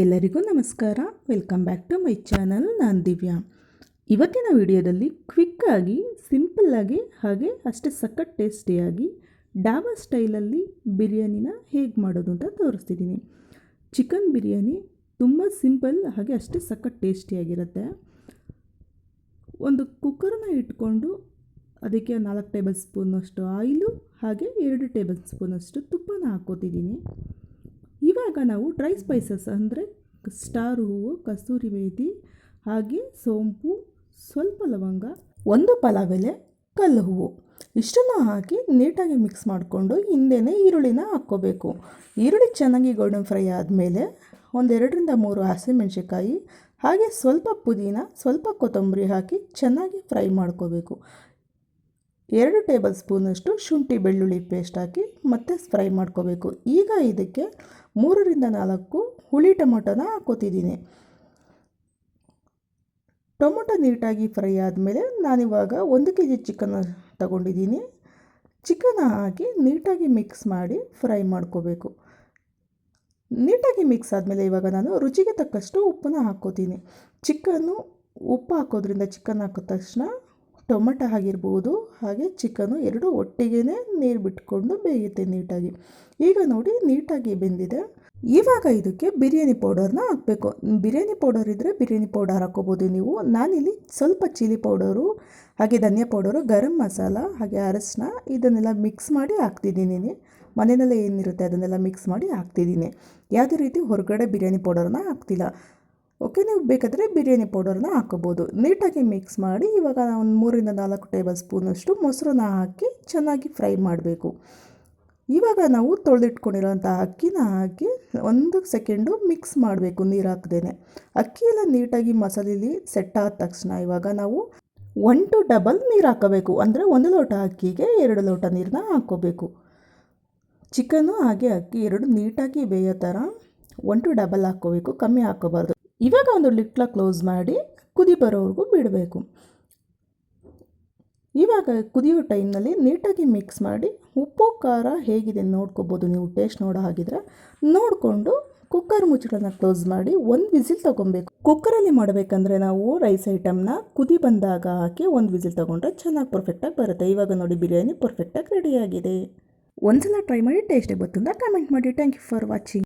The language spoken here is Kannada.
ಎಲ್ಲರಿಗೂ ನಮಸ್ಕಾರ. Welcome back to my channel ನಾನು ದಿವ್ಯಾ ಇವತ್ತಿನ ವಿಡಿಯೋದಲ್ಲಿ ಕ್ವಿಕ್ಕಾಗಿ ಸಿಂಪಲ್ಲಾಗಿ ಹಾಗೆ ಅಷ್ಟೇ ಸಖತ್ ಟೇಸ್ಟಿಯಾಗಿ ಡಾಬಾ ಸ್ಟೈಲಲ್ಲಿ ಬಿರಿಯಾನಿನ ಹೇಗೆ ಮಾಡೋದು ಅಂತ ತೋರಿಸ್ತಿದ್ದೀನಿ. ಚಿಕನ್ ಬಿರಿಯಾನಿ ತುಂಬ ಸಿಂಪಲ್ ಹಾಗೆ ಅಷ್ಟೇ ಸಖತ್ ಟೇಸ್ಟಿಯಾಗಿರುತ್ತೆ ಒಂದು ಕುಕ್ಕರನ್ನ ಇಟ್ಕೊಂಡು ಅದಕ್ಕೆ ನಾಲ್ಕು ಟೇಬಲ್ ಸ್ಪೂನಷ್ಟು ಆಯಿಲು, ಹಾಗೆ ಎರಡು ಟೇಬಲ್ ಸ್ಪೂನಷ್ಟು ತುಪ್ಪನ ಹಾಕ್ಕೋತಿದ್ದೀನಿ. ಇವಾಗ ನಾವು ಡ್ರೈ ಸ್ಪೈಸಸ್ ಅಂದರೆ ಸ್ಟಾರ್ ಹೂವು, ಕಸ್ತೂರಿ ಮೇಥಿ, ಹಾಗೆ ಸೋಂಪು, ಸ್ವಲ್ಪ ಲವಂಗ, ಒಂದು ಪಲಾವ್ ಎಲೆ ಕಲ್ಲು ಹೂವು. ಇಷ್ಟನ್ನು ಹಾಕಿ ನೀಟಾಗಿ ಮಿಕ್ಸ್ ಮಾಡಿಕೊಂಡು ಹಿಂದೆನೇ ಈರುಳ್ಳಿನ ಹಾಕ್ಕೋಬೇಕು. ಈರುಳ್ಳಿ ಚೆನ್ನಾಗಿ ಗೋಲ್ಡನ್ ಫ್ರೈ ಆದಮೇಲೆ ಒಂದೆರಡರಿಂದ ಮೂರು ಹಸಿಮೆಣ್ಸಿಕಾಯಿ ಹಾಗೆ ಸ್ವಲ್ಪ ಪುದೀನ, ಸ್ವಲ್ಪ ಕೊತ್ತಂಬರಿ ಹಾಕಿ ಚೆನ್ನಾಗಿ ಫ್ರೈ ಮಾಡ್ಕೋಬೇಕು. ಎರಡು ಟೇಬಲ್ ಸ್ಪೂನಷ್ಟು ಶುಂಠಿ ಬೆಳ್ಳುಳ್ಳಿ ಪೇಸ್ಟ್ ಹಾಕಿ ಮತ್ತೆ ಫ್ರೈ ಮಾಡ್ಕೋಬೇಕು. ಈಗ ಇದಕ್ಕೆ ಮೂರರಿಂದ ನಾಲ್ಕು ಹುಳಿ ಟೊಮೊಟೊನ ಹಾಕೋತಿದ್ದೀನಿ. ಟೊಮೊಟೊ ನೀಟಾಗಿ ಫ್ರೈ ಆದಮೇಲೆ ನಾನಿವಾಗ ಒಂದು ಕೆ ಜಿ ಚಿಕನ್ ತಗೊಂಡಿದ್ದೀನಿ. ಚಿಕನ್ ಹಾಕಿ ನೀಟಾಗಿ ಮಿಕ್ಸ್ ಮಾಡಿ ಫ್ರೈ ಮಾಡ್ಕೋಬೇಕು. ನೀಟಾಗಿ ಮಿಕ್ಸ್ ಆದಮೇಲೆ ಇವಾಗ ನಾನು ರುಚಿಗೆ ತಕ್ಕಷ್ಟು ಉಪ್ಪನ್ನು ಹಾಕೋತೀನಿ. ಚಿಕನ್ನು ಉಪ್ಪು ಹಾಕೋದ್ರಿಂದ ಚಿಕನ್ ಹಾಕಿದ ತಕ್ಷಣ ಟೊಮೆಟೊ ಆಗಿರ್ಬೋದು, ಹಾಗೆ ಚಿಕನು ಎರಡು ಒಟ್ಟಿಗೆ ನೀರು ಬಿಟ್ಕೊಂಡು ಬೇಯುತ್ತೆ ನೀಟಾಗಿ. ಈಗ ನೋಡಿ ನೀಟಾಗಿ ಬೆಂದಿದೆ. ಇವಾಗ ಇದಕ್ಕೆ ಬಿರಿಯಾನಿ ಪೌಡರ್ನ ಹಾಕಬೇಕು. ಬಿರಿಯಾನಿ ಪೌಡರ್ ಇದ್ದರೆ ಬಿರಿಯಾನಿ ಪೌಡರ್ ಹಾಕೋಬೋದು ನೀವು. ನಾನಿಲ್ಲಿ ಸ್ವಲ್ಪ ಚಿಲ್ಲಿ ಪೌಡರು, ಹಾಗೆ ಧನಿಯಾ ಪೌಡರು, ಗರಂ ಮಸಾಲ, ಹಾಗೆ ಅರಸಿನ ಇದನ್ನೆಲ್ಲ ಮಿಕ್ಸ್ ಮಾಡಿ ಹಾಕ್ತಿದ್ದೀನಿ. ಮನೆಯಲ್ಲೇ ಏನಿರುತ್ತೆ ಅದನ್ನೆಲ್ಲ ಮಿಕ್ಸ್ ಮಾಡಿ ಹಾಕ್ತಿದ್ದೀನಿ. ಯಾವುದೇ ರೀತಿ ಹೊರಗಡೆ ಬಿರಿಯಾನಿ ಪೌಡರ್ನ ಹಾಕ್ತಿಲ್ಲ. ಓಕೆ, ನೀವು ಬೇಕಾದರೆ ಬಿರಿಯಾನಿ ಪೌಡರ್ನ ಹಾಕೋಬೋದು ನೀಟಾಗಿ ಮಿಕ್ಸ್ ಮಾಡಿ ಇವಾಗ ಒಂದು ಮೂರಿಂದ ನಾಲ್ಕು ಟೇಬಲ್ ಸ್ಪೂನಷ್ಟು ಮೊಸರನ್ನ ಹಾಕಿ ಚೆನ್ನಾಗಿ ಫ್ರೈ ಮಾಡಬೇಕು. ಇವಾಗ ನಾವು ತೊಳೆದಿಟ್ಕೊಂಡಿರೋಂಥ ಅಕ್ಕಿನ ಹಾಕಿ ಒಂದು ಸೆಕೆಂಡು ಮಿಕ್ಸ್ ಮಾಡಬೇಕು ನೀರು ಹಾಕ್ದೇ ಅಕ್ಕಿ ಎಲ್ಲ ನೀಟಾಗಿ ಮಸಾಲೆಲಿ ಸೆಟ್ ಆದ ತಕ್ಷಣ ಇವಾಗ ನಾವು ಒನ್ ಟು ಡಬಲ್ ನೀರು ಹಾಕೋಬೇಕು ಅಂದರೆ ಒಂದು ಲೋಟ ಅಕ್ಕಿಗೆ ಎರಡು ಲೋಟ ನೀರನ್ನ ಹಾಕ್ಕೋಬೇಕು. ಚಿಕನ್ನು ಹಾಗೆ ಅಕ್ಕಿ ಎರಡು ನೀಟಾಗಿ ಬೇಯೋ ಥರ ಒನ್ ಟು ಡಬಲ್ ಹಾಕ್ಕೋಬೇಕು. ಕಮ್ಮಿ ಹಾಕ್ಕೋಬಾರ್ದು. ಇವಾಗ ಒಂದು ಲಿಟ್ಲ ಕ್ಲೋಸ್ ಮಾಡಿ ಕುದಿ ಬರೋವರೆಗೂ ಬಿಡಬೇಕು. ಇವಾಗ ಕುದಿಯೋ ಟೈಮ್ನಲ್ಲಿ ನೀಟಾಗಿ ಮಿಕ್ಸ್ ಮಾಡಿ ಉಪ್ಪು, ಖಾರ ಹೇಗಿದೆ ನೋಡ್ಕೋಬೋದು. ನೀವು ಟೇಸ್ಟ್ ನೋಡೋ ಹಾಗಿದ್ರೆ ನೋಡಿಕೊಂಡು ಕುಕ್ಕರ್ ಮುಚ್ಚಳನ ಕ್ಲೋಸ್ ಮಾಡಿ ಒಂದು ವಿಸಿಲ್ ತೊಗೊಬೇಕು. ಕುಕ್ಕರಲ್ಲಿ ಮಾಡಬೇಕಂದ್ರೆ ನಾವು ರೈಸ್ ಐಟಮ್ನ ಕುದಿ ಬಂದಾಗ ಹಾಕಿ ಒಂದು ವಿಸಿಲ್ ತೊಗೊಂಡ್ರೆ ಚೆನ್ನಾಗಿ ಪರ್ಫೆಕ್ಟಾಗಿ ಬರುತ್ತೆ. ಇವಾಗ ನೋಡಿ ಬಿರಿಯಾನಿ ಪರ್ಫೆಕ್ಟಾಗಿ ರೆಡಿಯಾಗಿದೆ ಒಂದ್ಸಲ ಟ್ರೈ ಮಾಡಿ ಟೇಸ್ಟ್ ಗೊತ್ತಿಲ್ಲ ಕಮೆಂಟ್ ಮಾಡಿ. Thank you for watching